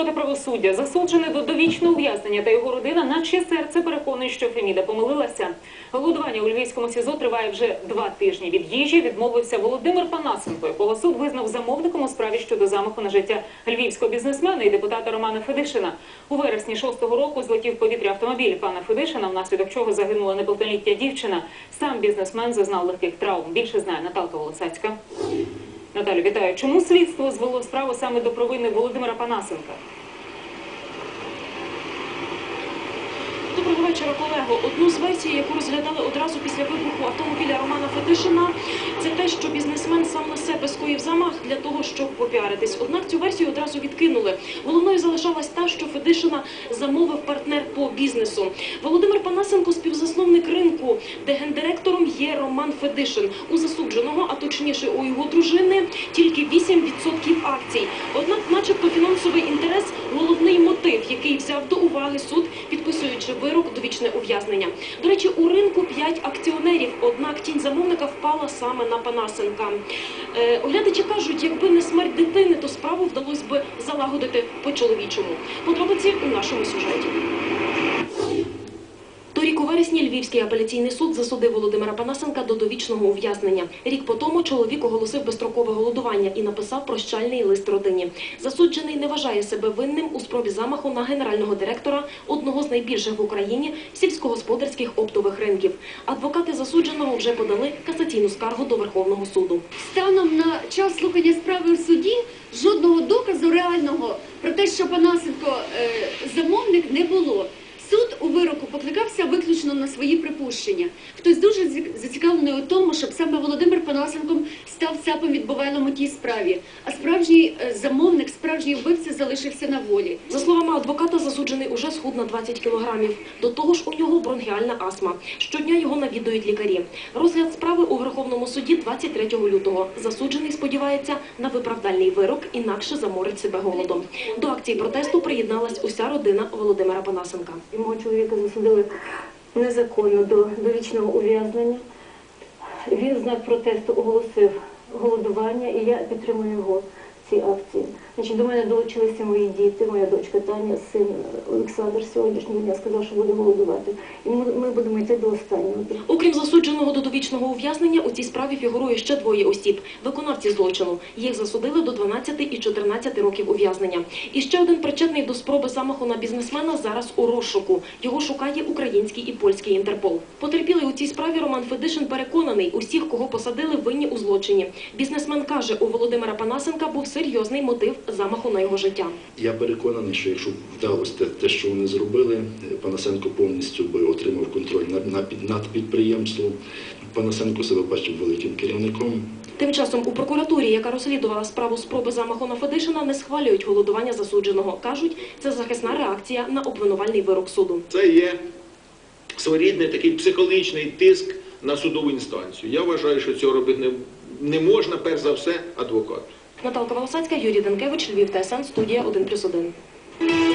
проти правосуддя, засуджений до довічного ув'язнення та його родина, наче серце переконує, що Феміда помилилася. Голодування у львівському СІЗО триває вже два тижні. Від їжі відмовився Володимир Панасенко, якого суд визнав замовником у справі щодо замаху на життя львівського бізнесмена і депутата Романа Федишина. У вересні шостого року злетів повітря автомобіль пана Федишина, внаслідок чого загинула неповнолітня дівчина. Сам бізнесмен зазнав легких травм. Більше знає Наталка Волосацька. Наталю, вітаю. Чому слідство звело справу саме до провини Володимира Панасенка? Доброго вечора, колего. Одну з версій, яку розглядали одразу після вибуху автомобіля Романа Фетишина, це те, що бізнесмен сам на себе скоїв замах для того, щоб попіаритись. Однак цю версію одразу відкинули. Головною залишалась та, що Федишина замовив партнер по бізнесу. Володимир Панасенко, співзасновник ринку, де гендиректором є Роман Федишин. У засудженого, а точніше у його дружини, тільки 8% акцій. Однак, начебто, фінансовий інтерес головний мотив, який взяв до уваги суд, підписуючи вирок довічне ув'язнення. До речі, у ринку п'ять акціонерів, однак тінь замовника впала саме на Панасенка. Е, оглядачі кажуть, якби не смерть дитини, то справу вдалося би залагодити по-чоловічому. Подробиці у нашому сюжеті. Львівський апеляційний суд засудив Володимира Панасенка до довічного ув'язнення. Рік по тому чоловік оголосив безстрокове голодування і написав прощальний лист родині. Засуджений не вважає себе винним у спробі замаху на генерального директора одного з найбільших в Україні сільськогосподарських оптових ринків. Адвокати засудженого вже подали касаційну скаргу до Верховного суду. Станом на час слухання справи в суді жодного доказу реального про те, що Панасенко е, замовник, не було. Вироку покликався виключно на свої припущення. Хтось дуже зацікавлений у тому, щоб саме Володимир Панасенко став цапом відбувайлом у тій справі, а справжній е, замовник, справжній вбивця залишився на волі. За словами адвоката, засуджений уже схуд на 20 кілограмів. До того ж, у нього бронхіальна астма. Щодня його навідують лікарі. Розгляд справи у Верховному суді 23 лютого. Засуджений сподівається на виправдальний вирок, інакше заморить себе голодом. До акції протесту приєдналась уся родина Володимира Панасенка. Мого чоловіка засудили незаконно до довічного ув'язнення. Він знак протесту оголосив голодування, і я підтримую його в цій акції. Значить, до мене долучилися мої діти, моя дочка Таня, син Олександр сьогоднішнього дня сказав, що буде голодувати. І ми, ми будемо йти до останнього. Окрім засудженого до довічного ув'язнення, у цій справі фігурує ще двоє осіб – виконавці злочину. Їх засудили до 12 і 14 років ув'язнення. І ще один причетний до спроби замаху на бізнесмена зараз у розшуку. Його шукає український і польський Інтерпол. Потерпілий у цій справі Роман Федишин переконаний, усіх, кого посадили, винні у злочині. Бізнесмен каже, у Володимира Панасенка був серйозний мотив замаху на його життя. Я переконаний, що якщо б вдалося те, що вони зробили, Панасенко повністю би отримав контроль над, над, під- над підприємством. Панасенко себе бачив великим керівником. Тим часом у прокуратурі, яка розслідувала справу спроби замаху на Федишина, не схвалюють голодування засудженого. Кажуть, це захисна реакція на обвинувальний вирок суду. Це є своєрідний такий психологічний тиск на судову інстанцію. Я вважаю, що цього робити не, не можна, перш за все, адвокату. Наталка Волосацька, Юрій Данкевич, Львів, ТСН, студія 1+,1.